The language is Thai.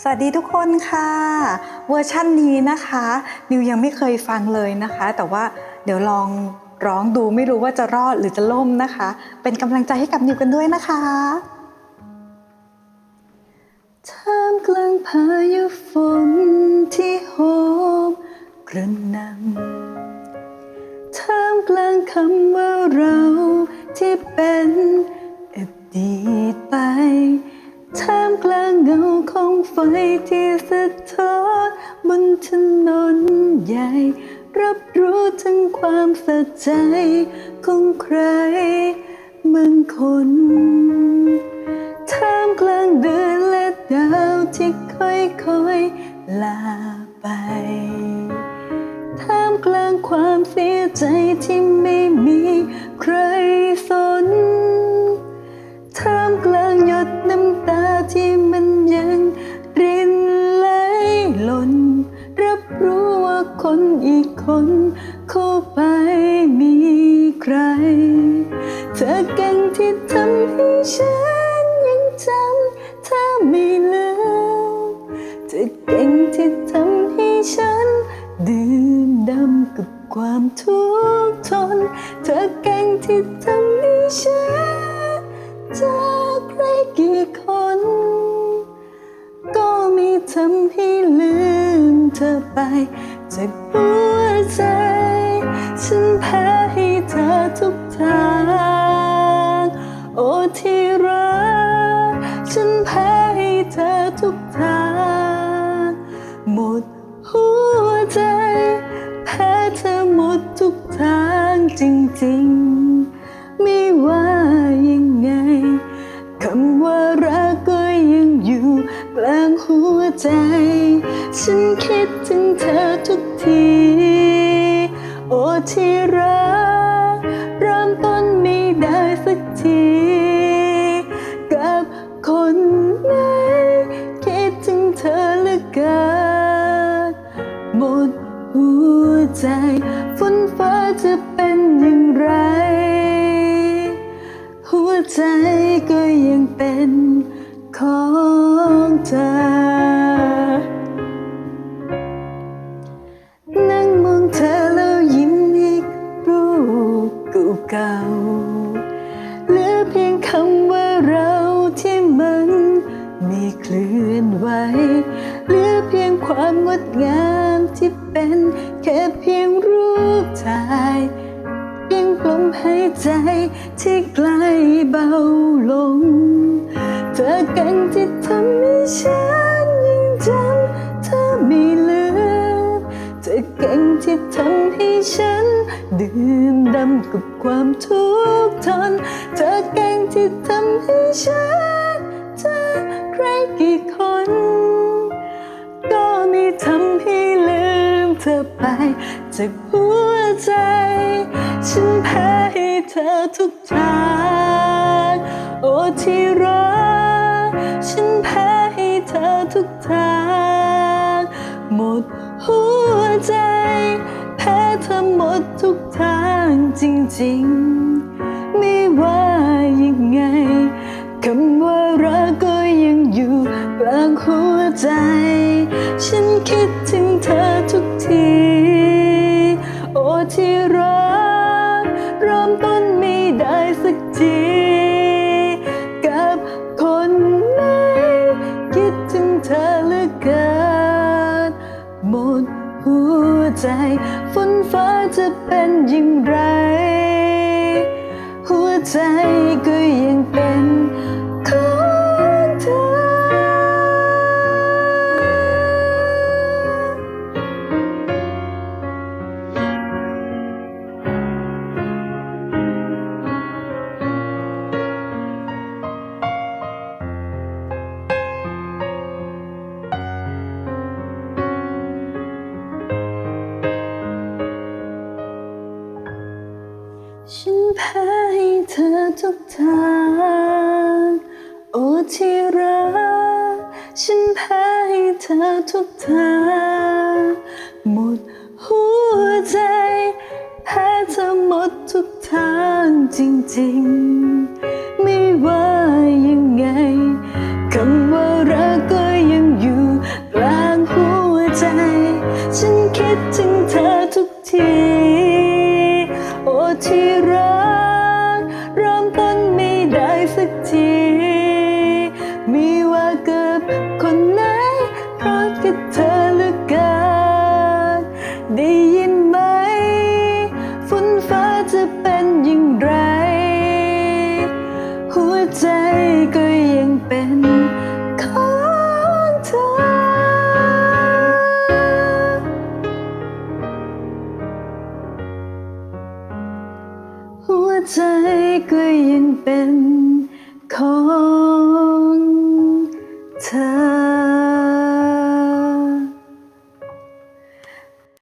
สวัสดีทุกคนค่ะ เวอร์ชั่นนี้นะคะ นิวยังไม่เคยฟังเลยนะคะ แต่ว่าเดี๋ยวลองร้องดูไม่รู้ว่าจะรอดหรือจะล่มนะคะ เป็นกำลังใจให้กับนิวกันด้วยนะคะท่ามกลางพายุฝนที่โหมกระหน่ำท่ามกลางคำว่าเราที่เป็นางเงาของไฟที่สะท้อนบนถนนใหญ่ รับรู้ถึงความสะใจของใครบางคนท่ามกลางเดือนและดาวที่ค่อยๆลาไปท่ามกลางความเสียใจที่ไม่มี นเข้าไปมีใคร เธอเก่งที่ทำให้ฉันยังจำเธอไม่ลืมเธอเก่งที่ทำให้ฉัน ดื่มดำกับความทุกข์ทน เธอเก่งที่ทำให้ฉันจากใครกี่คน ก็ไม่ทำให้ลืมเธอไปจากหัว ฉันแพ้ให้เธอทุกทาง โอ้ที่รัก ฉันแพ้ให้เธอทุกทาง หมดหัวใจ แพ้เธอหมดทุกทางจริงๆ ไม่ว่ายังไงคำว่ารักก็ยังอยู่กลางหัวใจ ฉันคิดถึงเธอทุก ที่รักเริ่มต้นไม่ได้สักที กับคนไหนคิดถึงเธอเหลือเกินหมดหัวใจฝนฟ้าจะเป็นอย่างไร หัวใจก็ยังเป็นของ งามงดงามที่เป็นแค่เพียงรูปถ่ายเพียงลมหายใจที่ใกล้เบาลง เธอเก่งที่ทำให้ฉันยังจำเธอไม่ลืมเธอเก่งที่ทำให้ฉัน ดื่มดำกับความทุกข์ทน เธอเก่งที่ทำให้ฉันเจอใครกี่คน เธอไปจากหัวใจ ฉันแพ้ให้เธอทุกทางโอ้ที่รักฉันแพ้ให้เธอทุกทางหมดหัวใจแพ้เธอหมดทุกทางจริงๆ ไม่ว่ายังไงคำว่ารักก็ยังอยู่กลางหัวใจ ฉันคิด เธอเหลือเกินหมดหัวใจฝนฟ้าจะเป็นอย่างไร หัวใจก็ยังเป็นของ แพ้ให้เธอทุกทางโอ้ที่รักฉันแพ้ให้เธอทุกทางหมดหัวใจแพ้เธอหมดทุกทางจริงๆ กับเธอเหลือเกินได้ยินไหมฝนฟ้าจะเป็นอย่างไร หัวใจก็ยังเป็นของเธอ หัวใจก็ยังเป็นของเธอ